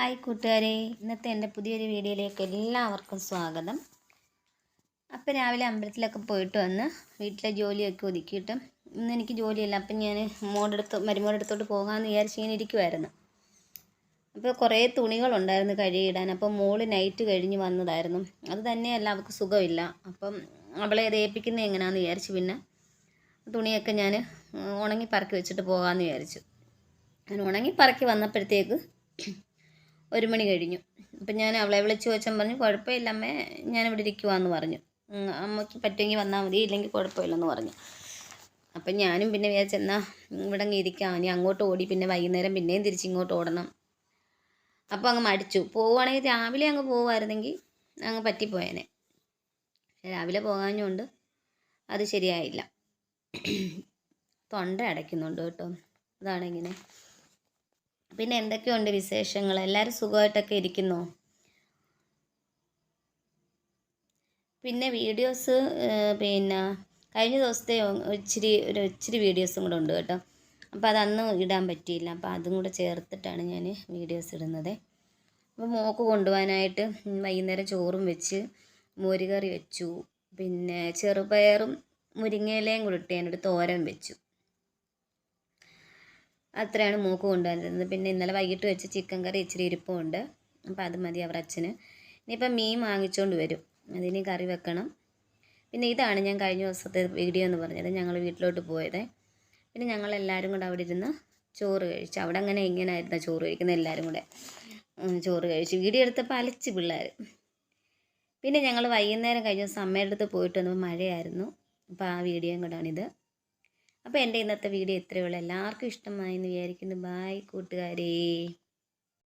Hi കൂട്ടുകാരെ. ഇന്നത്തെ എന്റെ പുതിയൊരു വീഡിയോയിലേക്ക് എല്ലാവർക്കും സ്വാഗതം. അപ്പോൾ രാവിലെ അമ്പലത്തിലൊക്കെ പോയിട്ട് വന്ന് വീട്ടിലെ ജോലിയൊക്കെ ഒതുക്കിയിട്ട് ഇന്ന് എനിക്ക് ജോലിയില്ല. അപ്പം ഞാൻ മോടെടുത്ത് മരുമോടെടുത്തോട്ട് പോകാമെന്ന് വിചാരിച്ച് ഇങ്ങനെ ഇരിക്കുമായിരുന്നു അപ്പോൾ കുറേ തുണികളുണ്ടായിരുന്നു കഴുകിയിടാൻ. അപ്പോൾ മോൾ നൈറ്റ് കഴിഞ്ഞ് വന്നതായിരുന്നു. അത് തന്നെയല്ല അവൾക്ക് സുഖമില്ല. അപ്പം അവളെ അത് ഏൽപ്പിക്കുന്നത് എങ്ങനെയാണെന്ന് വിചാരിച്ച് പിന്നെ തുണിയൊക്കെ ഞാൻ ഉണങ്ങി പറക്കി വെച്ചിട്ട് പോകാമെന്ന് വിചാരിച്ചു. ഞാൻ ഉണങ്ങി പറക്കി വന്നപ്പോഴത്തേക്ക് ഒരു മണി കഴിഞ്ഞു. അപ്പം ഞാൻ അവളെ വിളിച്ച് ചോദിച്ചാൽ പറഞ്ഞു കുഴപ്പമില്ല അമ്മേ ഞാനിവിടെ ഇരിക്കുവാന്ന് പറഞ്ഞു. അമ്മയ്ക്ക് പറ്റുമെങ്കിൽ വന്നാൽ മതി ഇല്ലെങ്കിൽ കുഴപ്പമില്ലെന്ന് പറഞ്ഞു. അപ്പം ഞാനും പിന്നെ വിചാരിച്ചു എന്നാൽ ഇവിടെ അങ്ങ് ഇരിക്കാം. ഇനി അങ്ങോട്ട് ഓടി പിന്നെ വൈകുന്നേരം പിന്നെയും തിരിച്ച് ഇങ്ങോട്ട് ഓടണം. അപ്പോൾ അങ്ങ് മടിച്ചു. പോവുകയാണെങ്കിൽ രാവിലെ അങ്ങ് പോവുമായിരുന്നെങ്കിൽ അങ്ങ് പറ്റിപ്പോയേനെ. രാവിലെ പോകാഞ്ഞുകൊണ്ട് അത് ശരിയായില്ല. തൊണ്ട അടയ്ക്കുന്നുണ്ട് കേട്ടോ. അതാണ് ഇങ്ങനെ പിന്നെ എന്തൊക്കെയുണ്ട് വിശേഷങ്ങൾ? എല്ലാവരും സുഖമായിട്ടൊക്കെ ഇരിക്കുന്നു? പിന്നെ വീഡിയോസ് പിന്നെ കഴിഞ്ഞ ദിവസത്തെ ഇച്ചിരി ഒരു ഇച്ചിരി വീഡിയോസും കൂടെ ഉണ്ട് കേട്ടോ. അപ്പോൾ അതന്ന് ഇടാൻ പറ്റിയില്ല. അപ്പോൾ അതും കൂടെ ചേർത്തിട്ടാണ് ഞാൻ വീഡിയോസ് ഇടുന്നത്. അപ്പോൾ മോക്ക് കൊണ്ടുപോകാനായിട്ട് വൈകുന്നേരം ചോറും വെച്ച് മോരുകറി വെച്ചു. പിന്നെ ചെറുപയറും മുരിങ്ങയിലയും കൂടി ഇട്ട് ഞാനൊരു തോരൻ വെച്ചു. അത്രയാണ് മൂക്ക് കൊണ്ടുവന്നിരുന്നത്. പിന്നെ ഇന്നലെ വൈകിട്ട് വെച്ച് ചിക്കൻ കറി ഇച്ചിരി ഇരിപ്പുണ്ട്. അപ്പോൾ അത് മതി അവർ അച്ഛന്. ഇനിയിപ്പം മീൻ വാങ്ങിച്ചുകൊണ്ട് വരും. അതിന് കറി വെക്കണം. പിന്നെ ഇതാണ് ഞാൻ കഴിഞ്ഞ ദിവസത്തെ വീഡിയോ എന്ന് പറഞ്ഞത്. ഞങ്ങൾ വീട്ടിലോട്ട് പോയത്. പിന്നെ ഞങ്ങൾ എല്ലാവരും കൂടെ അവിടെ ഇരുന്ന് ചോറ് കഴിച്ചു. അവിടെ അങ്ങനെ ഇങ്ങനെ ആയിരുന്നു ചോറ് കഴിക്കുന്നത് എല്ലാവരും കൂടെ. ചോറ് കഴിച്ചു. വീഡിയോ എടുത്തപ്പോൾ അലച്ച് പിള്ളേർ. പിന്നെ ഞങ്ങൾ വൈകുന്നേരം കഴിഞ്ഞ ദിവസം അമ്മയുടെ അടുത്ത് പോയിട്ട് വന്നപ്പോൾ മഴയായിരുന്നു. അപ്പോൾ ആ വീഡിയോയും കൂടാണിത് അപ്പോൾ എന്റെ ഇന്നത്തെ വീഡിയോ ഇത്രയേ ഉള്ളൂ. എല്ലാവർക്കും ഇഷ്ടമായി എന്ന് വിചാരിക്കുന്നു. ബായ് കൂട്ടുകാരേ.